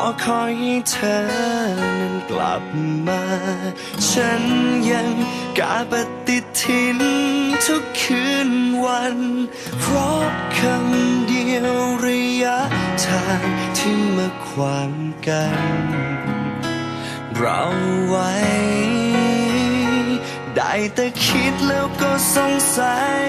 อคอยให้เธอนั้นกลับมา ฉันยังกาปฏิทินทุกคืนวัน เพราะคำเดียวระยะทางที่มาขวางกัน เราไว้ ได้แต่คิดแล้วก็สงสัย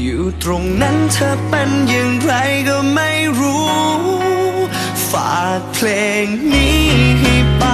อยู่ตรงนั้นเธอเป็นอย่างไรก็ไม่รู้ ฝากเพลงนี้ให้ไป